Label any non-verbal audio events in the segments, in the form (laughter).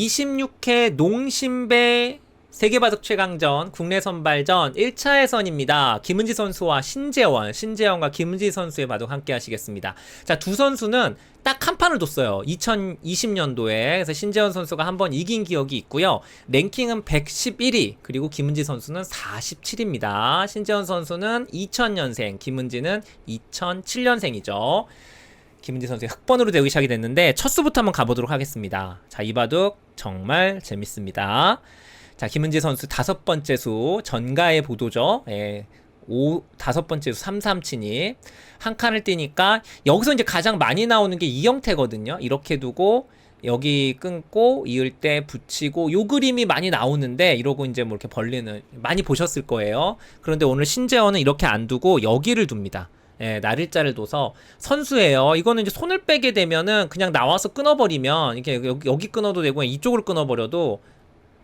26회 농심배 세계바둑 최강전 국내 선발전 1차 예선입니다. 김은지 선수와 신재원, 신재원과 김은지 선수의 바둑 함께 하시겠습니다. 자, 두 선수는 딱 한 판을 뒀어요. 2020년도에. 그래서 신재원 선수가 한 번 이긴 기억이 있고요. 랭킹은 111위, 그리고 김은지 선수는 47입니다. 신재원 선수는 2000년생, 김은지는 2007년생이죠. 김은지 선수의 흑번으로 되기 시작이 됐는데 첫 수부터 한번 가보도록 하겠습니다. 자, 이 바둑 정말 재밌습니다. 자, 김은지 선수 다섯 번째 수 전가의 보도죠. 예. 오, 다섯 번째 수 3-3 친입. 한 칸을 띄니까 여기서 이제 가장 많이 나오는 게 이 형태거든요. 이렇게 두고 여기 끊고 이을 때 붙이고 요 그림이 많이 나오는데 이러고 이제 뭐 이렇게 벌리는 많이 보셨을 거예요. 그런데 오늘 신재원은 이렇게 안 두고 여기를 둡니다. 예, 날일자를 둬서 선수예요. 이거는 이제 손을 빼게 되면은 그냥 나와서 끊어버리면 이렇게 여기, 여기 끊어도 되고 이쪽으로 끊어버려도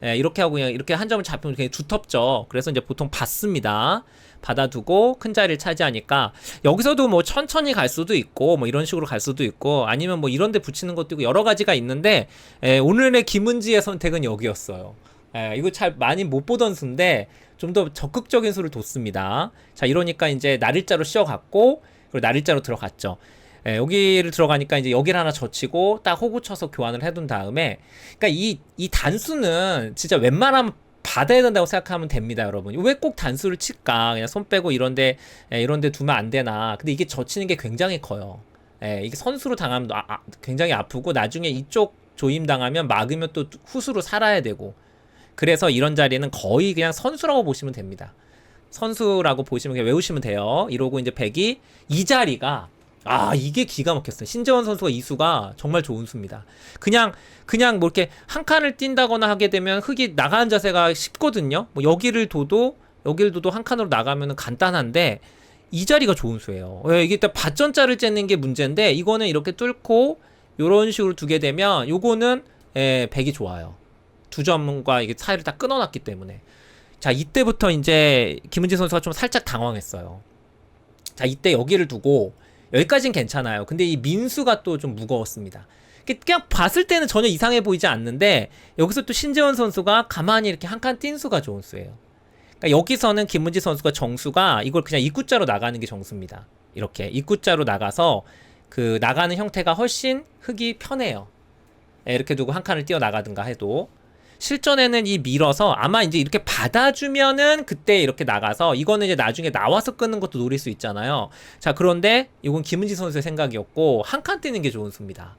예, 이렇게 하고 그냥 이렇게 한 점을 잡히면 굉장히 두텁죠. 그래서 이제 보통 받습니다. 받아두고 큰 자리를 차지하니까 여기서도 뭐 천천히 갈 수도 있고 뭐 이런 식으로 갈 수도 있고 아니면 뭐 이런 데 붙이는 것도 있고 여러 가지가 있는데 예, 오늘의 김은지의 선택은 여기였어요. 예, 이거 잘 많이 못 보던 수인데 좀 더 적극적인 수를 뒀습니다. 자, 이러니까 이제 날일자로 씌워갔고 그리고 날일자로 들어갔죠. 예, 여기를 들어가니까 이제 여기를 하나 젖히고 딱 호구 쳐서 교환을 해둔 다음에 그러니까 이, 이 단수는 진짜 웬만하면 받아야 된다고 생각하면 됩니다, 여러분. 왜 꼭 단수를 칠까? 그냥 손 빼고 이런데 예, 이런데 두면 안 되나? 근데 이게 젖히는 게 굉장히 커요. 예, 이게 선수로 당하면 아, 아, 굉장히 아프고 나중에 이쪽 조임 당하면 막으면 또 후수로 살아야 되고 그래서 이런 자리는 거의 그냥 선수라고 보시면 됩니다. 선수라고 보시면 그냥 외우시면 돼요. 이러고 이제 백이 이 자리가 아 이게 기가 막혔어요. 신재원 선수가 이 수가 정말 좋은 수입니다. 그냥 그냥 뭐 이렇게 한 칸을 뛴다거나 하게 되면 흙이 나가는 자세가 쉽거든요. 뭐 여기를 둬도 여기를 둬도 한 칸으로 나가면은 간단한데 이 자리가 좋은 수예요. 왜 이게 일단 밭전자를 째는 게 문제인데 이거는 이렇게 뚫고 요런 식으로 두게 되면 요거는 예, 백이 좋아요. 두 점과 이게 사이를 다 끊어놨기 때문에 자 이때부터 이제 김은지 선수가 좀 살짝 당황했어요. 자 이때 여기를 두고 여기까지는 괜찮아요. 근데 이 민수가 또 좀 무거웠습니다. 그냥 봤을 때는 전혀 이상해 보이지 않는데 여기서 또 신재원 선수가 가만히 이렇게 한 칸 뛴 수가 좋은 수예요. 그러니까 여기서는 김문지 선수가 정수가 이걸 그냥 입구자로 나가는 게 정수입니다. 이렇게 입구자로 나가서 그 나가는 형태가 훨씬 흙이 편해요. 예, 이렇게 두고 한 칸을 뛰어 나가든가 해도 실전에는 이 밀어서 아마 이제 이렇게 받아주면은 그때 이렇게 나가서 이거는 이제 나중에 나와서 끊는 것도 노릴 수 있잖아요. 자 그런데 이건 김은지 선수의 생각이었고 한 칸 뛰는 게 좋은 수입니다.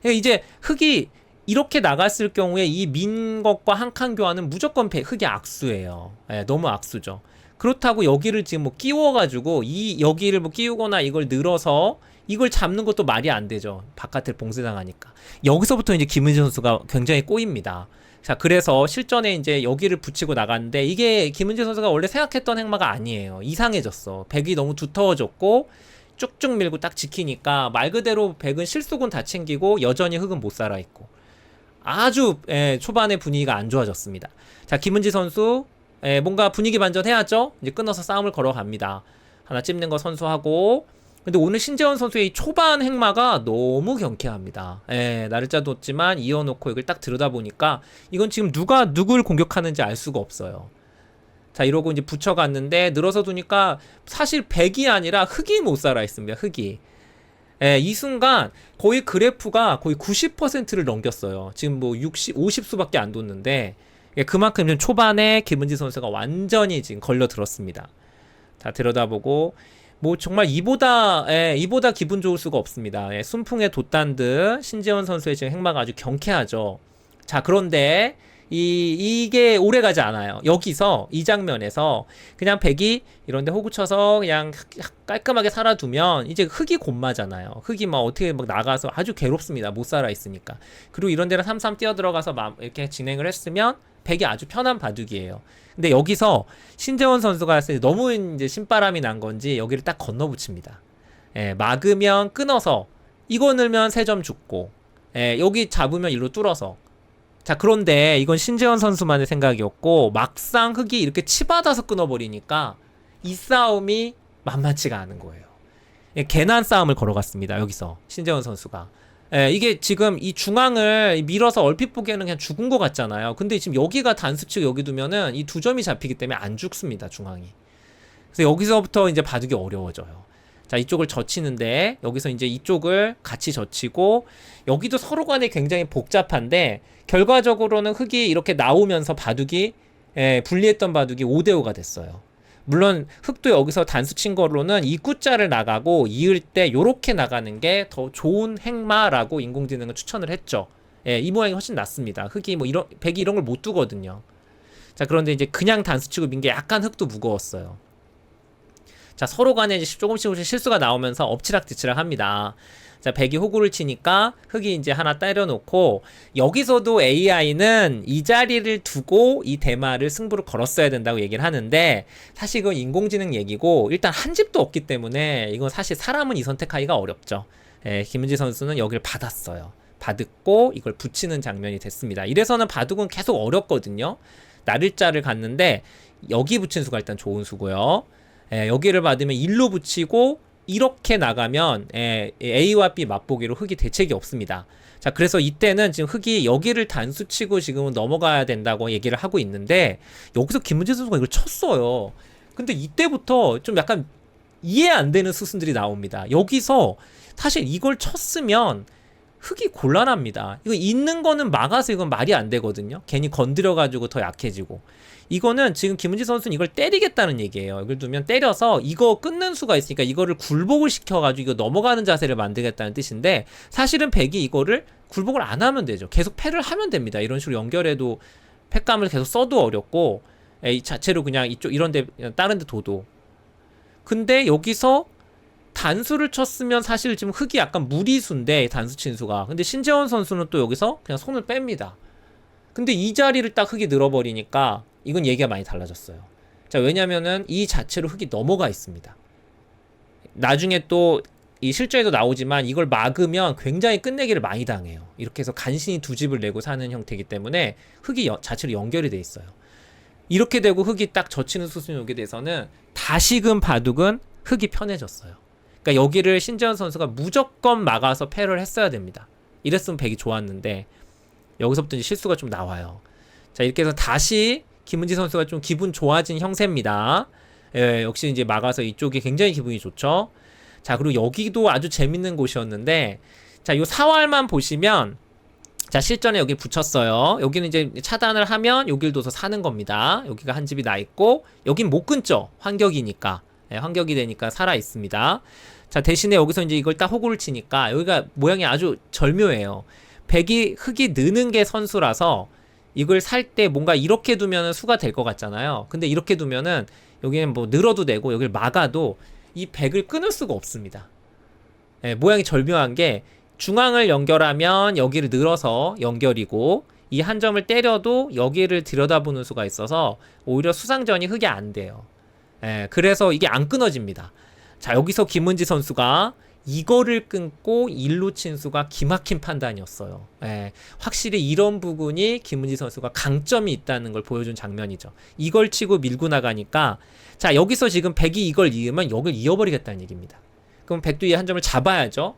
그러니까 이제 흙이 이렇게 나갔을 경우에 이 민 것과 한 칸 교환은 무조건 배, 흙이 악수예요. 예, 너무 악수죠. 그렇다고 여기를 지금 뭐 끼워가지고 이 여기를 뭐 끼우거나 이걸 늘어서 이걸 잡는 것도 말이 안 되죠. 바깥을 봉쇄당하니까. 여기서부터 이제 김은지 선수가 굉장히 꼬입니다. 자, 그래서 실전에 이제 여기를 붙이고 나갔는데 이게 김은지 선수가 원래 생각했던 행마가 아니에요. 이상해졌어. 백이 너무 두터워졌고 쭉쭉 밀고 딱 지키니까 말 그대로 백은 실속은 다 챙기고 여전히 흙은 못 살아 있고 아주 예, 초반에 분위기가 안 좋아졌습니다. 자, 김은지 선수 예, 뭔가 분위기 반전해야죠. 이제 끊어서 싸움을 걸어갑니다. 하나 찝는 거 선수하고 근데 오늘 신재원 선수의 이 초반 행마가 너무 경쾌합니다. 예, 나를자 뒀지만 이어놓고 이걸 딱 들여다보니까 이건 지금 누가 누굴 공격하는지 알 수가 없어요. 자, 이러고 이제 붙여갔는데 늘어서 두니까 사실 백이 아니라 흙이 못 살아 있습니다. 흙이. 예, 이 순간 거의 그래프가 거의 90%를 넘겼어요. 지금 뭐 60, 50수밖에 안 뒀는데 예, 그만큼 좀 초반에 김은지 선수가 완전히 지금 걸려 들었습니다. 자, 들여다보고 뭐 정말 이보다 예, 이보다 기분 좋을 수가 없습니다. 예, 순풍에 돛단 듯 신재원 선수의 지금 행마가 아주 경쾌하죠. 자 그런데 이 이게 오래 가지 않아요. 여기서 이 장면에서 그냥 백이 이런데 호구 쳐서 그냥 깔끔하게 살아두면 이제 흙이 곤마잖아요. 흙이 막 어떻게 막 나가서 아주 괴롭습니다. 못 살아 있으니까. 그리고 이런 데를 삼삼 뛰어 들어가서 막 이렇게 진행을 했으면 백이 아주 편한 바둑이에요. 근데 여기서 신재원 선수가 너무 이제 신바람이 난 건지 여기를 딱 건너붙입니다. 예, 막으면 끊어서 이거 넣으면 세 점 죽고 예, 여기 잡으면 일로 뚫어서 자 그런데 이건 신재원 선수만의 생각이었고 막상 흙이 이렇게 치받아서 끊어버리니까 이 싸움이 만만치가 않은 거예요. 예, 개난 싸움을 걸어갔습니다. 여기서 신재원 선수가 예, 이게 지금 이 중앙을 밀어서 얼핏 보기에는 그냥 죽은 것 같잖아요. 근데 지금 여기가 단수치고 여기 두면은 이 두 점이 잡히기 때문에 안 죽습니다, 중앙이. 그래서 여기서부터 이제 바둑이 어려워져요. 자, 이쪽을 젖히는데 여기서 이제 이쪽을 같이 젖히고 여기도 서로 간에 굉장히 복잡한데 결과적으로는 흙이 이렇게 나오면서 바둑이 예, 분리했던 바둑이 5대5가 됐어요. 물론 흙도 여기서 단수 친 걸로는 이 구자를 나가고 이을 때 요렇게 나가는 게 더 좋은 행마라고 인공지능은 추천을 했죠. 예, 이 모양이 훨씬 낫습니다. 흙이 뭐 이런 백이 이런 걸 못 두거든요. 자, 그런데 이제 그냥 단수 치고 민 게 약간 흙도 무거웠어요. 자, 서로 간에 이제 조금씩 조금씩 실수가 나오면서 엎치락뒤치락 합니다. 자, 백이 호구를 치니까 흙이 이제 하나 때려놓고 여기서도 AI는 이 자리를 두고 이 대마를 승부를 걸었어야 된다고 얘기를 하는데 사실 이건 인공지능 얘기고 일단 한 집도 없기 때문에 이건 사실 사람은 이 선택하기가 어렵죠. 예, 김은지 선수는 여기를 받았어요. 받았고 이걸 붙이는 장면이 됐습니다. 이래서는 바둑은 계속 어렵거든요. 나를자를 갔는데 여기 붙인 수가 일단 좋은 수고요. 예, 여기를 받으면 일로 붙이고 이렇게 나가면 예, A와 B 맛보기로 흙이 대책이 없습니다. 자, 그래서 이때는 지금 흙이 여기를 단수 치고 지금은 넘어가야 된다고 얘기를 하고 있는데 여기서 김문재 선수가 이걸 쳤어요. 근데 이때부터 좀 약간 이해 안 되는 수순들이 나옵니다. 여기서 사실 이걸 쳤으면 흙이 곤란합니다. 이거 있는 거는 막아서 이건 말이 안 되거든요. 괜히 건드려가지고 더 약해지고. 이거는 지금 김은지 선수는 이걸 때리겠다는 얘기예요. 이걸 두면 때려서 이거 끊는 수가 있으니까 이거를 굴복을 시켜가지고 이거 넘어가는 자세를 만들겠다는 뜻인데 사실은 백이 이거를 굴복을 안 하면 되죠. 계속 패를 하면 됩니다. 이런 식으로 연결해도 팩감을 계속 써도 어렵고 에, 이 자체로 그냥 이쪽 이런데 다른 데 둬도 근데 여기서 단수를 쳤으면 사실 지금 흙이 약간 무리수인데 단수 친수가 근데 신재원 선수는 또 여기서 그냥 손을 뺍니다. 근데 이 자리를 딱 흙이 늘어버리니까 이건 얘기가 많이 달라졌어요. 자, 왜냐면은 이 자체로 흙이 넘어가 있습니다. 나중에 또 이 실전에도 나오지만 이걸 막으면 굉장히 끝내기를 많이 당해요. 이렇게 해서 간신히 두 집을 내고 사는 형태이기 때문에 흙이 여, 자체로 연결이 돼 있어요. 이렇게 되고 흙이 딱 젖히는 수순이 오게 돼서는 다시금 바둑은 흙이 편해졌어요. 그러니까 여기를 신재현 선수가 무조건 막아서 패를 했어야 됩니다. 이랬으면 백이 좋았는데 여기서부터 이제 실수가 좀 나와요. 자 이렇게 해서 다시 김은지 선수가 좀 기분 좋아진 형세입니다. 예, 역시 이제 막아서 이쪽이 굉장히 기분이 좋죠. 자, 그리고 여기도 아주 재밌는 곳이었는데, 자, 요 사활만 보시면, 자, 실전에 여기 붙였어요. 여기는 이제 차단을 하면 여길 둬서 사는 겁니다. 여기가 한 집이 나 있고, 여긴 못 끊죠. 환격이니까. 예, 환격이 되니까 살아 있습니다. 자, 대신에 여기서 이제 이걸 딱 호구를 치니까, 여기가 모양이 아주 절묘해요. 백이 흙이 느는 게 선수라서, 이걸 살 때 뭔가 이렇게 두면은 수가 될 것 같잖아요. 근데 이렇게 두면은 여기는 뭐 늘어도 되고 여기를 막아도 이 백을 끊을 수가 없습니다. 예, 모양이 절묘한 게 중앙을 연결하면 여기를 늘어서 연결이고 이 한 점을 때려도 여기를 들여다보는 수가 있어서 오히려 수상전이 흙이 안 돼요. 예, 그래서 이게 안 끊어집니다. 자, 여기서 김은지 선수가 이거를 끊고 일로 친 수가 기막힌 판단이었어요. 예, 확실히 이런 부분이 김은지 선수가 강점이 있다는 걸 보여준 장면이죠. 이걸 치고 밀고 나가니까 자 여기서 지금 백이 이걸 이으면 여길 이어버리겠다는 얘기입니다. 그럼 백도 이 한 점을 잡아야죠.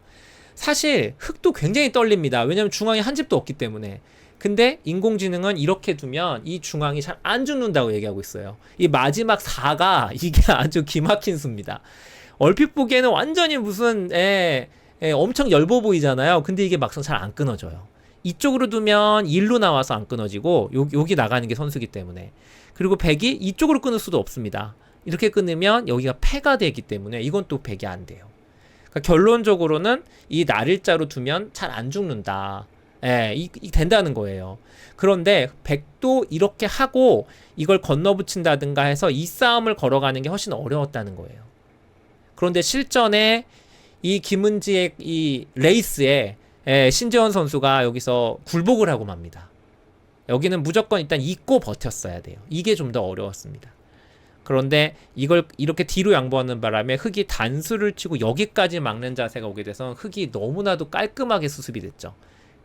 사실 흙도 굉장히 떨립니다. 왜냐하면 중앙에 한 집도 없기 때문에. 근데 인공지능은 이렇게 두면 이 중앙이 잘 안 죽는다고 얘기하고 있어요. 이 마지막 4가 (laughs) 이게 아주 기막힌 수입니다. 얼핏 보기에는 완전히 무슨 에, 에, 엄청 엷어 보이잖아요. 근데 이게 막상 잘 안 끊어져요. 이쪽으로 두면 1로 나와서 안 끊어지고 요, 여기 나가는 게 선수기 때문에 그리고 백이 이쪽으로 끊을 수도 없습니다. 이렇게 끊으면 여기가 패가 되기 때문에 이건 또 백이 안 돼요. 그러니까 결론적으로는 이 날일자로 두면 잘 안 죽는다. 예, 이, 이 된다는 거예요. 그런데 백도 이렇게 하고 이걸 건너붙인다든가 해서 이 싸움을 걸어가는 게 훨씬 어려웠다는 거예요. 그런데 실전에 이 김은지의 이 레이스에 예, 신재원 선수가 여기서 굴복을 하고 맙니다. 여기는 무조건 일단 잊고 버텼어야 돼요. 이게 좀 더 어려웠습니다. 그런데 이걸 이렇게 뒤로 양보하는 바람에 흙이 단수를 치고 여기까지 막는 자세가 오게 돼서 흙이 너무나도 깔끔하게 수습이 됐죠.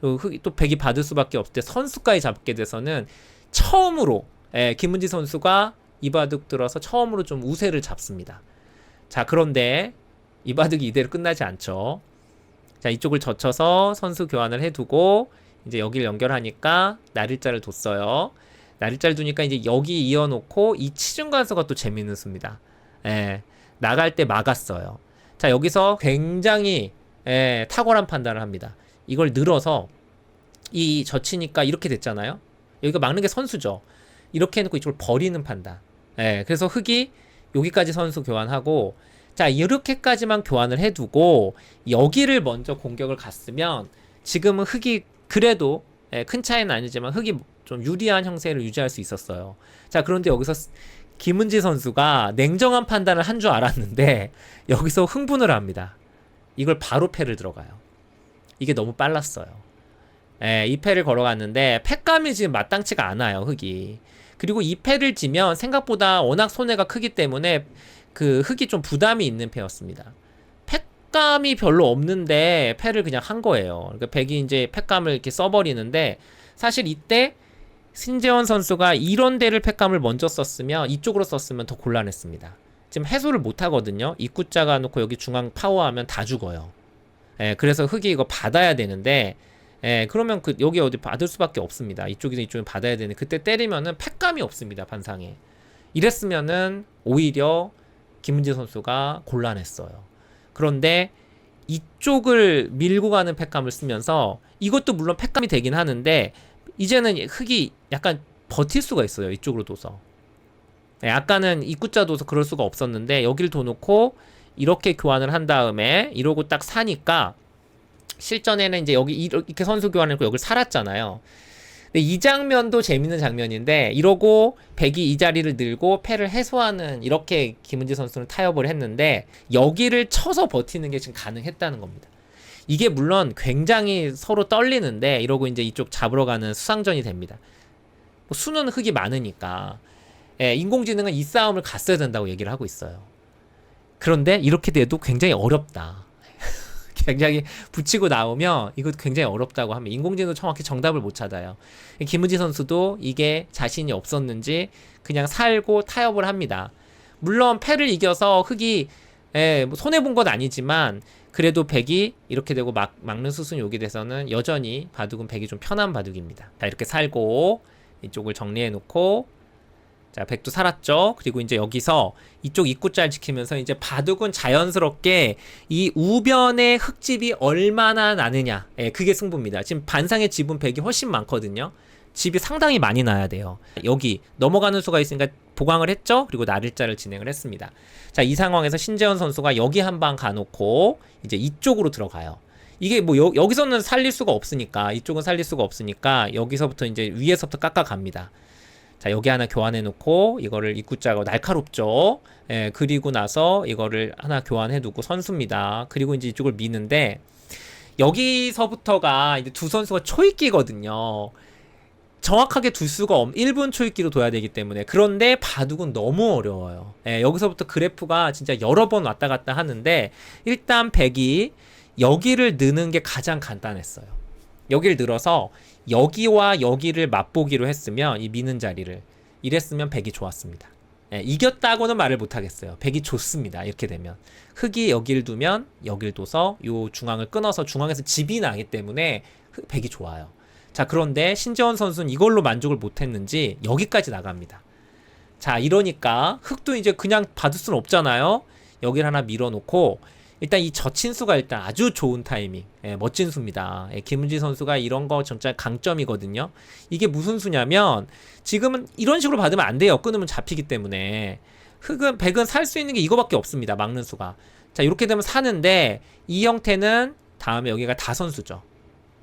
또 백이 받을 수밖에 없을 때 선수까지 잡게 돼서는 처음으로 예, 김은지 선수가 이바둑 들어서 처음으로 좀 우세를 잡습니다. 자, 그런데 이 바둑이 이대로 끝나지 않죠. 자, 이쪽을 젖혀서 선수 교환을 해두고 이제 여기를 연결하니까 날일자를 뒀어요. 날일자를 두니까 이제 여기 이어놓고 이 치중간수가 또 재밌는 수입니다. 예, 나갈 때 막았어요. 자, 여기서 굉장히 예, 탁월한 판단을 합니다. 이걸 늘어서 이 젖히니까 이렇게 됐잖아요. 여기가 막는 게 선수죠. 이렇게 해놓고 이쪽을 버리는 판단. 예, 그래서 흑이 여기까지 선수 교환하고 자 이렇게까지만 교환을 해두고 여기를 먼저 공격을 갔으면 지금은 흑이 그래도 예, 큰 차이는 아니지만 흑이 좀 유리한 형세를 유지할 수 있었어요. 자 그런데 여기서 스- 김은지 선수가 냉정한 판단을 한 줄 알았는데 (laughs) 여기서 흥분을 합니다. 이걸 바로 패를 들어가요. 이게 너무 빨랐어요. 예, 이 패를 걸어갔는데 패감이 지금 마땅치가 않아요 흑이. 그리고 이 패를 지면 생각보다 워낙 손해가 크기 때문에 그 흑이 좀 부담이 있는 패였습니다. 패감이 별로 없는데 패를 그냥 한 거예요. 그러니까 백이 이제 패감을 이렇게 써버리는데 사실 이때 신재원 선수가 이런 데를 패감을 먼저 썼으면 이쪽으로 썼으면 더 곤란했습니다. 지금 해소를 못 하거든요. 입구자가 놓고 여기 중앙 파워하면 다 죽어요. 예, 그래서 흑이 이거 받아야 되는데 예, 그러면 그 여기 어디 받을 수밖에 없습니다. 이쪽에서 이쪽에 받아야 되는데 그때 때리면은 패감이 없습니다. 반상에. 이랬으면은 오히려 김은지 선수가 곤란했어요. 그런데 이쪽을 밀고 가는 패감을 쓰면서 이것도 물론 패감이 되긴 하는데 이제는 흑이 약간 버틸 수가 있어요. 이쪽으로 둬서. 네, 아까는 입구자 둬서 그럴 수가 없었는데 여기를 둬놓고 이렇게 교환을 한 다음에 이러고 딱 사니까 실전에는 이제 여기 이렇게 선수 교환했고 여기를 살았잖아요. 근데 이 장면도 재밌는 장면인데 이러고 백이 이 자리를 늘고 패를 해소하는 이렇게 김은지 선수는 타협을 했는데 여기를 쳐서 버티는 게 지금 가능했다는 겁니다. 이게 물론 굉장히 서로 떨리는데 이러고 이제 이쪽 잡으러 가는 수상전이 됩니다. 뭐 수는 흙이 많으니까 예, 인공지능은 이 싸움을 갔어야 된다고 얘기를 하고 있어요. 그런데 이렇게 돼도 굉장히 어렵다. (laughs) 굉장히 붙이고 나오면 이거 굉장히 어렵다고 하면 인공지능도 정확히 정답을 못 찾아요. 김은지 선수도 이게 자신이 없었는지 그냥 살고 타협을 합니다. 물론 패를 이겨서 흑이 예, 뭐 손해 본 건 아니지만 그래도 백이 이렇게 되고 막, 막는 수순 여기 돼서는 여전히 바둑은 백이 좀 편한 바둑입니다. 자 이렇게 살고 이쪽을 정리해 놓고 자 백도 살았죠. 그리고 이제 여기서 이쪽 입구 잘 지키면서 이제 바둑은 자연스럽게 이 우변의 흙집이 얼마나 나느냐 예, 그게 승부입니다. 지금 반상의 집은 백이 훨씬 많거든요. 집이 상당히 많이 나야 돼요. 여기 넘어가는 수가 있으니까 보강을 했죠. 그리고 나를자를 진행을 했습니다. 자, 이 상황에서 신재원 선수가 여기 한 방 가놓고 이제 이쪽으로 들어가요. 이게 뭐 여, 여기서는 살릴 수가 없으니까 이쪽은 살릴 수가 없으니까 여기서부터 이제 위에서부터 깎아 갑니다. 자, 여기 하나 교환해 놓고 이거를 입구자가 날카롭죠. 예, 그리고 나서 이거를 하나 교환해 두고 선수입니다. 그리고 이제 이쪽을 미는데 여기서부터가 이제 두 선수가 초입기거든요. 정확하게 둘 수가 없, 1분 초입기로 둬야 되기 때문에. 그런데 바둑은 너무 어려워요. 예, 여기서부터 그래프가 진짜 여러 번 왔다 갔다 하는데, 일단 백이 여기를 느는 게 가장 간단했어요. 여기를 늘어서 여기와 여기를 맛보기로 했으면, 이 미는 자리를. 이랬으면 백이 좋았습니다. 예, 이겼다고는 말을 못하겠어요. 백이 좋습니다. 이렇게 되면. 흑이 여기를 두면 여기를 둬서 요 중앙을 끊어서 중앙에서 집이 나기 때문에 흑- 백이 좋아요. 자, 그런데 신재원 선수는 이걸로 만족을 못했는지 여기까지 나갑니다. 자, 이러니까 흑도 이제 그냥 받을 수는 없잖아요. 여기를 하나 밀어놓고 일단 이 저친수가 일단 아주 좋은 타이밍, 예, 멋진 수입니다. 예, 김은지 선수가 이런 거 진짜 강점이거든요. 이게 무슨 수냐면 지금은 이런 식으로 받으면 안 돼요. 끊으면 잡히기 때문에 흑은 백은 살 수 있는 게 이거밖에 없습니다. 막는 수가. 자, 이렇게 되면 사는데 이 형태는 다음에 여기가 다선수죠.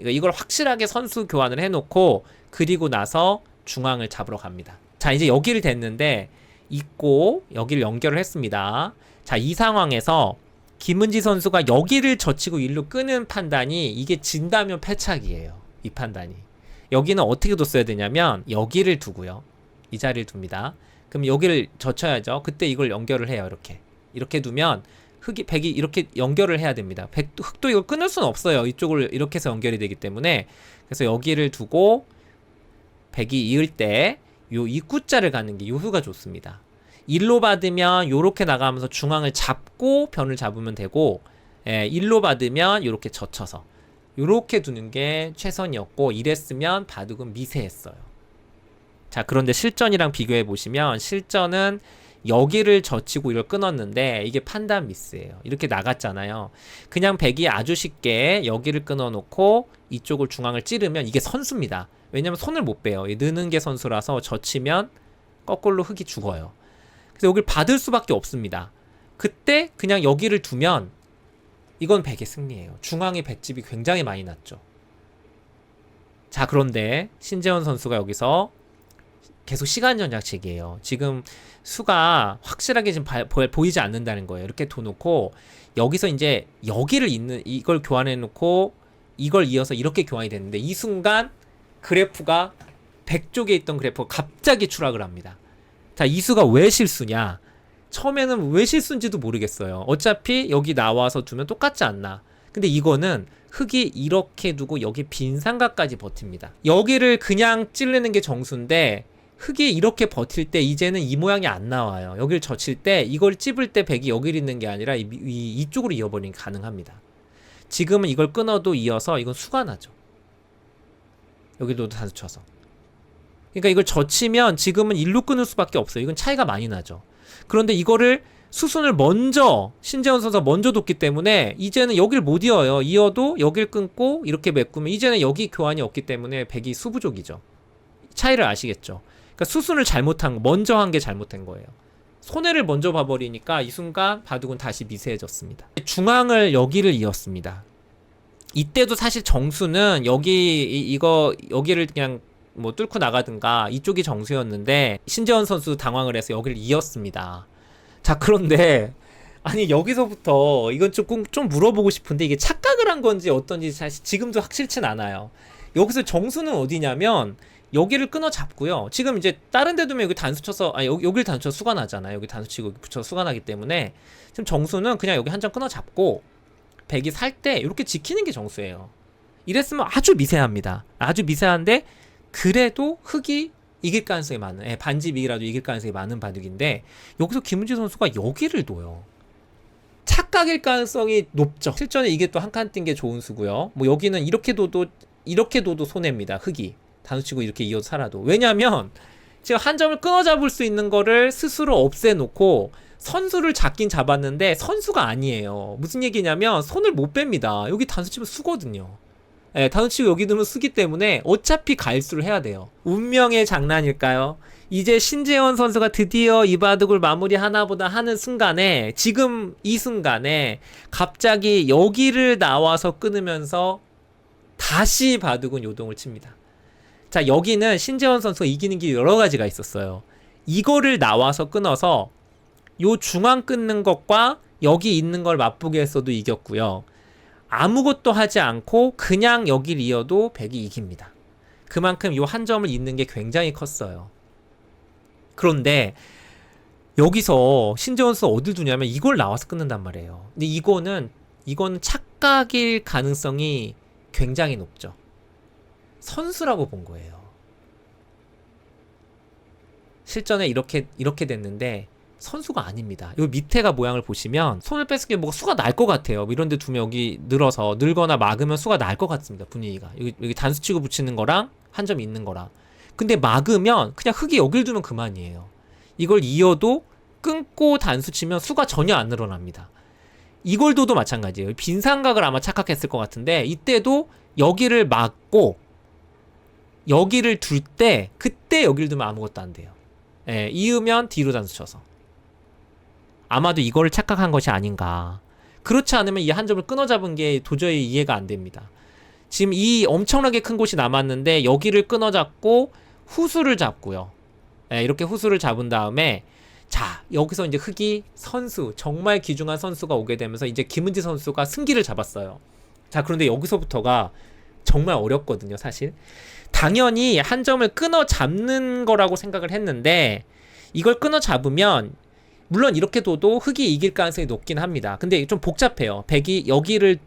이거- 이걸 확실하게 선수 교환을 해놓고 그리고 나서 중앙을 잡으러 갑니다. 자 이제 여기를 됐는데 있고 여기를 연결을 했습니다. 자 이 상황에서 김은지 선수가 여기를 젖히고 일로 끄는 판단이 이게 진다면 패착이에요. 이 판단이. 여기는 어떻게 뒀어야 되냐면 여기를 두고요. 이 자리를 둡니다. 그럼 여기를 젖혀야죠. 그때 이걸 연결을 해요. 이렇게. 이렇게 두면 흑이 백이 이렇게 연결을 해야 됩니다. 백 흑도 이걸 끊을 수는 없어요. 이쪽을 이렇게 해서 연결이 되기 때문에 그래서 여기를 두고 백이 이을 때 요 입구자를 가는 게 요수가 좋습니다. 일로 받으면 요렇게 나가면서 중앙을 잡고 변을 잡으면 되고 예, 1로 받으면 이렇게 젖혀서 이렇게 두는 게 최선이었고 이랬으면 바둑은 미세했어요. 자, 그런데 실전이랑 비교해 보시면 실전은 여기를 젖히고 이걸 끊었는데 이게 판단 미스예요. 이렇게 나갔잖아요. 그냥 백이 아주 쉽게 여기를 끊어놓고 이쪽을 중앙을 찌르면 이게 선수입니다. 왜냐면 손을 못 빼요. 이 느는 게 선수라서 젖히면 거꾸로 흙이 죽어요. 그래서 여기를 받을 수밖에 없습니다. 그때 그냥 여기를 두면 이건 백의 승리예요. 중앙의 백집이 굉장히 많이 났죠. 자, 그런데 신재원 선수가 여기서 계속 시간 전략책이에요. 지금 수가 확실하게 지금 바- 보, 보이지 않는다는 거예요. 이렇게 둬놓고 여기서 이제 여기를 있는 이걸 교환해 놓고 이걸 이어서 이렇게 교환이 됐는데 이 순간 그래프가 100쪽에 있던 그래프가 갑자기 추락을 합니다. 자, 이 수가 왜 실수냐? 처음에는 왜 실수인지도 모르겠어요. 어차피 여기 나와서 두면 똑같지 않나. 근데 이거는 흙이 이렇게 두고 여기 빈 상가까지 버팁니다. 여기를 그냥 찌르는 게 정수인데 흙이 이렇게 버틸 때 이제는 이 모양이 안 나와요. 여기를 젖힐 때 이걸 찝을 때 백이 여기를 있는 게 아니라 이, 이, 이쪽으로 이어버리는 게 가능합니다. 지금은 이걸 끊어도 이어서 이건 수가 나죠. 여기도 단수 쳐서. 그러니까 이걸 젖히면 지금은 일로 끊을 수밖에 없어요. 이건 차이가 많이 나죠. 그런데 이거를 수순을 먼저 신재원 선수가 먼저 뒀기 때문에 이제는 여길 못 이어요. 이어도 여길 끊고 이렇게 메꾸면 이제는 여기 교환이 없기 때문에 백이 수부족이죠. 차이를 아시겠죠? 그러니까 수순을 잘못한 거, 먼저 한 게 잘못된 거예요. 손해를 먼저 봐버리니까 이 순간 바둑은 다시 미세해졌습니다. 중앙을 여기를 이었습니다. 이때도 사실 정수는 여기 이, 이거 여기를 그냥 뭐 뚫고 나가든가 이쪽이 정수였는데 신재원 선수 당황을 해서 여기를 이었습니다. 자 그런데 아니 여기서부터 이건 조금 좀 물어보고 싶은데 이게 착각을 한 건지 어떤지 사실 지금도 확실치는 않아요. 여기서 정수는 어디냐면 여기를 끊어 잡고요. 지금 이제 다른 데 두면 여기 단수 쳐서 아 여기 여기를 단수 쳐서 수가 나잖아요. 여기 단수 치고 수가 나기 때문에 지금 정수는 그냥 여기 한 점 끊어 잡고 백이 살 때 이렇게 지키는 게 정수예요. 이랬으면 아주 미세합니다. 아주 미세한데 그래도 흙이 이길 가능성이 많은 예, 반집이라도 이길 가능성이 많은 바둑인데 여기서 김은지 선수가 여기를 둬요. 착각일 가능성이 높죠. 실전에 이게 또 한 칸 뛴 게 좋은 수고요. 뭐 여기는 이렇게 둬도 이렇게 둬도 손해입니다. 흙이 단수치고 이렇게 이어서 살아도 왜냐하면 지금 한 점을 끊어 잡을 수 있는 거를 스스로 없애놓고 선수를 잡긴 잡았는데 선수가 아니에요. 무슨 얘기냐면 손을 못 뺍니다. 여기 단수 치면 수거든요. 예, 단수 치고 여기 두면 수기 때문에 어차피 갈수를 해야 돼요. 운명의 장난일까요? 이제 신재원 선수가 드디어 이 바둑을 마무리 하나보다 하는 순간에 지금 이 순간에 갑자기 여기를 나와서 끊으면서 다시 바둑은 요동을 칩니다. 자, 여기는 신재원 선수가 이기는 게 여러 가지가 있었어요. 이거를 나와서 끊어서 요 중앙 끊는 것과 여기 있는 걸 맛보게 했어도 이겼고요. 아무것도 하지 않고 그냥 여길 이어도 백이 이깁니다. 그만큼 요한 점을 잇는 게 굉장히 컸어요. 그런데 여기서 신재원 선수 어딜 두냐면 이걸 나와서 끊는단 말이에요. 근데 이거는 이거는 착각일 가능성이 굉장히 높죠. 선수라고 본 거예요. 실전에 이렇게 이렇게 됐는데 선수가 아닙니다. 요 밑에가 모양을 보시면 손을 뺐을 게 뭐가 수가 날 것 같아요. 뭐 이런 데 두면 여기 늘어서 늘거나 막으면 수가 날 것 같습니다. 분위기가. 여기, 여기 단수 치고 붙이는 거랑 한 점 있는 거랑. 근데 막으면 그냥 흙이 여길 두면 그만이에요. 이걸 이어도 끊고 단수 치면 수가 전혀 안 늘어납니다. 이걸 둬도 마찬가지예요. 빈상각을 아마 착각했을 것 같은데 이때도 여기를 막고 여기를 둘 때 그때 여기를 두면 아무것도 안 돼요. 예, 이으면 뒤로 단수 쳐서. 아마도 이거를 착각한 것이 아닌가. 그렇지 않으면 이 한 점을 끊어 잡은 게 도저히 이해가 안 됩니다. 지금 이 엄청나게 큰 곳이 남았는데 여기를 끊어 잡고 후수를 잡고요. 예, 이렇게 후수를 잡은 다음에 자 여기서 이제 흑이 선수 정말 귀중한 선수가 오게 되면서 이제 김은지 선수가 승기를 잡았어요. 자 그런데 여기서부터가 정말 어렵거든요, 사실. 당연히 한 점을 끊어 잡는 거라고 생각을 했는데 이걸 끊어 잡으면 물론 이렇게 둬도 흑이 이길 가능성이 높긴 합니다. 근데 좀 복잡해요. 백이 여기를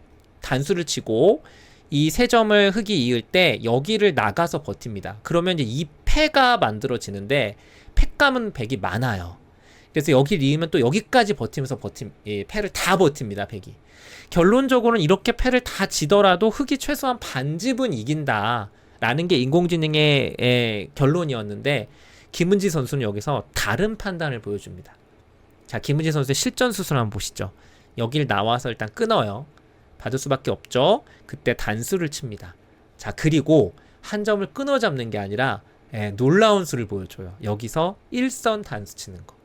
단수를 치고 이 세 점을 흑이 이을 때 여기를 나가서 버팁니다. 그러면 이제 이 패가 만들어지는데 패감은 백이 많아요. 그래서 여기를 이으면 또 여기까지 버티면서 버팀, 예, 패를 다 버팁니다, 백이. 결론적으로는 이렇게 패를 다 지더라도 흑이 최소한 반집은 이긴다. 라는 게 인공지능의 예, 결론이었는데, 김은지 선수는 여기서 다른 판단을 보여줍니다. 자, 김은지 선수의 실전 수술 한번 보시죠. 여길 나와서 일단 끊어요. 받을 수밖에 없죠. 그때 단수를 칩니다. 자, 그리고 한 점을 끊어 잡는 게 아니라 예, 놀라운 수를 보여줘요. 여기서 일선 단수 치는 거.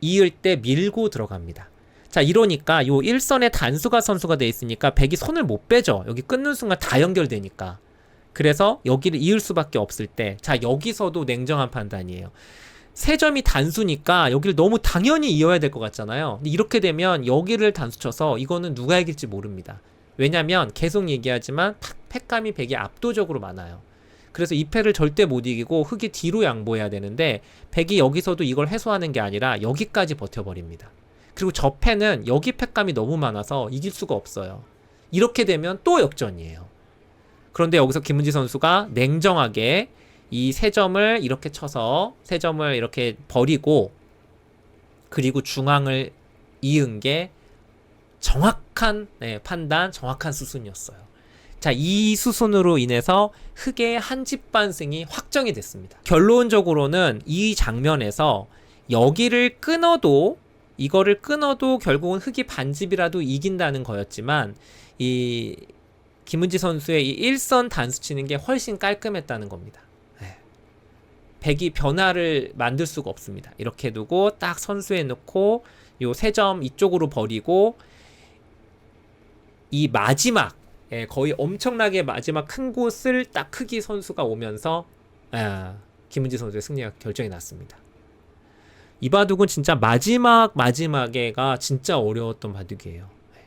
이을 때 밀고 들어갑니다. 자, 이러니까 요 일선에 단수가 선수가 돼 있으니까 백이 손을 못 빼죠. 여기 끊는 순간 다 연결되니까. 그래서 여기를 이을 수밖에 없을 때, 자, 여기서도 냉정한 판단이에요. 세 점이 단수니까 여기를 너무 당연히 이어야 될 것 같잖아요. 이렇게 되면 여기를 단수 쳐서 이거는 누가 이길지 모릅니다. 왜냐면 계속 얘기하지만 팩감이 백이 압도적으로 많아요. 그래서 이 패를 절대 못 이기고 흑이 뒤로 양보해야 되는데 백이 여기서도 이걸 해소하는 게 아니라 여기까지 버텨버립니다. 그리고 저 패는 여기 팩감이 너무 많아서 이길 수가 없어요. 이렇게 되면 또 역전이에요. 그런데 여기서 김은지 선수가 냉정하게 이 세 점을 이렇게 쳐서 세 점을 이렇게 버리고 그리고 중앙을 이은 게 정확한 네, 판단, 정확한 수순이었어요. 자, 이 수순으로 인해서 흑의 한 집 반승이 확정이 됐습니다. 결론적으로는 이 장면에서 여기를 끊어도 이거를 끊어도 결국은 흑이 반집이라도 이긴다는 거였지만 이 김은지 선수의 이 일선 단수 치는 게 훨씬 깔끔했다는 겁니다. 네. 백이 변화를 만들 수가 없습니다. 이렇게 두고 딱 선수에 놓고 요 세 점 이쪽으로 버리고 이 마지막 예, 거의 엄청나게 마지막 큰 곳을 딱 크기 선수가 오면서 아, 김은지 선수의 승리가 결정이 났습니다. 이 바둑은 진짜 마지막 마지막에가 진짜 어려웠던 바둑이에요. 예.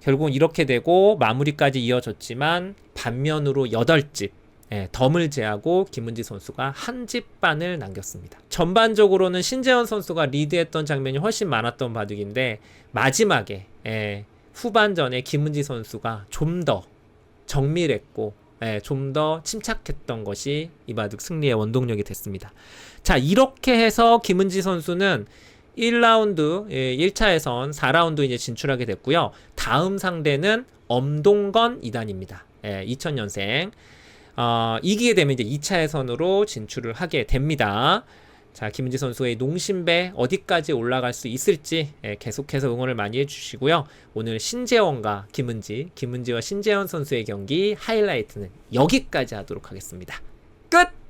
결국은 이렇게 되고 마무리까지 이어졌지만 반면으로 8집 예, 덤을 제하고 김은지 선수가 한 집 반을 남겼습니다. 전반적으로는 신재현 선수가 리드했던 장면이 훨씬 많았던 바둑인데 마지막에 예, 후반전에 김은지 선수가 좀 더 정밀했고 예, 좀 더 침착했던 것이 이 바둑 승리의 원동력이 됐습니다. 자 이렇게 해서 김은지 선수는 1라운드 예, 1차 예선 4라운드 이제 진출하게 됐고요. 다음 상대는 엄동건 2단입니다. 예, 2000년생. 어, 이기게 되면 이제 2차 예선으로 진출을 하게 됩니다. 자, 김은지 선수의 농심배 어디까지 올라갈 수 있을지 예, 계속해서 응원을 많이 해주시고요. 오늘 신재원과 김은지, 김은지와 신재원 선수의 경기 하이라이트는 여기까지 하도록 하겠습니다. 끝!